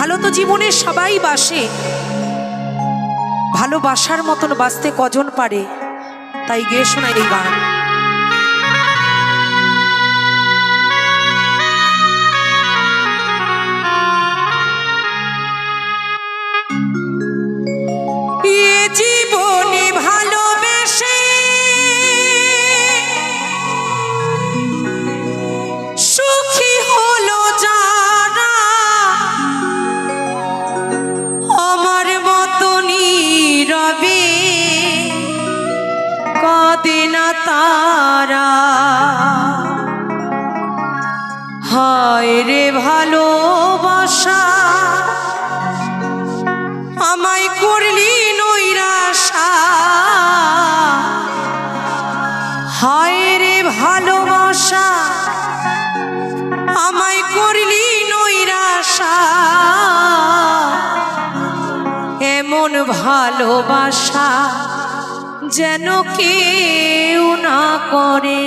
ভালো তো জীবনে সবাই বাসে। ভালোবাসার মতন বাঁচতে কজন পারে? তাই গিয়ে শোনাই এই গান। তারা। হায় রে ভালোবাসা, আমায় করলি নৈরাশা। হায় রে ভালোবাসা, আমায় করলি নৈরাশা। এমন ভালোবাসা যেন কেউ না করে।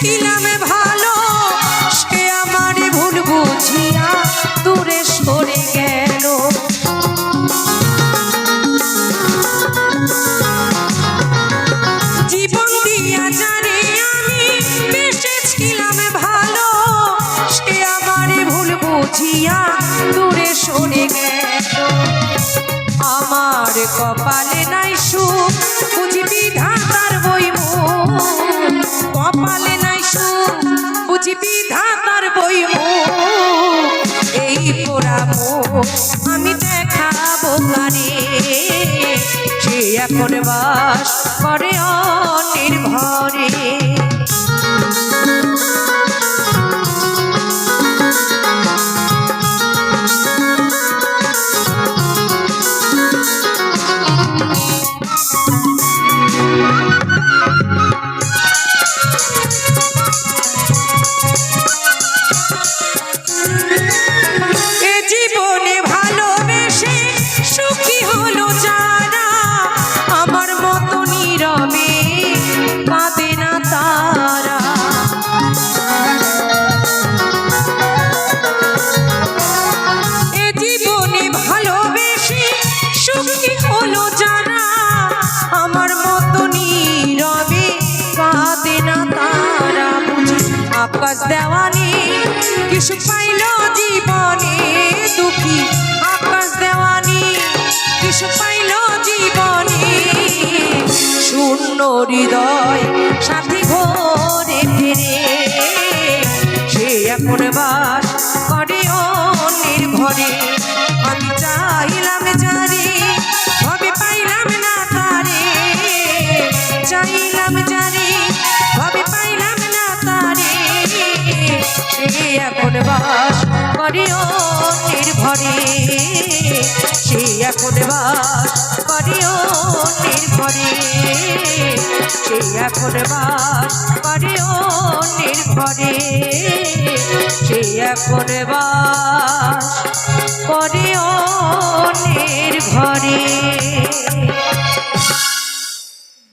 ছিলাম ভালো। সে আমার ভুল বুঝিয়া দূরে সরে গেল। জীবন দিয়া জানি আমি দেশে ছিলাম ভালো। সে আমার ভুল বুঝিয়া দূরে সরে গেল। আমার কপালে নাই সুখ, বুঝবি বই কপালে নাই সুখ বুঝি বিধাতার বই এই পোড়াবো আমি দেখাবো কারে সে এখন বাস করে অনির্ভরে। জীবনে দুঃখী, আকাশ দেওয়ানি, কিছু পাইল জীবনে। শূন্য হৃদয় সাথী ঘরে ফিরে, সে এখন বাস করে অন্যের করে অন্যের ঘরে সে এখন বাস করে অন্যের ঘরে সে এখন বাস করে অন্যের ঘরে সে এখন বাস করে অন্যের ঘরে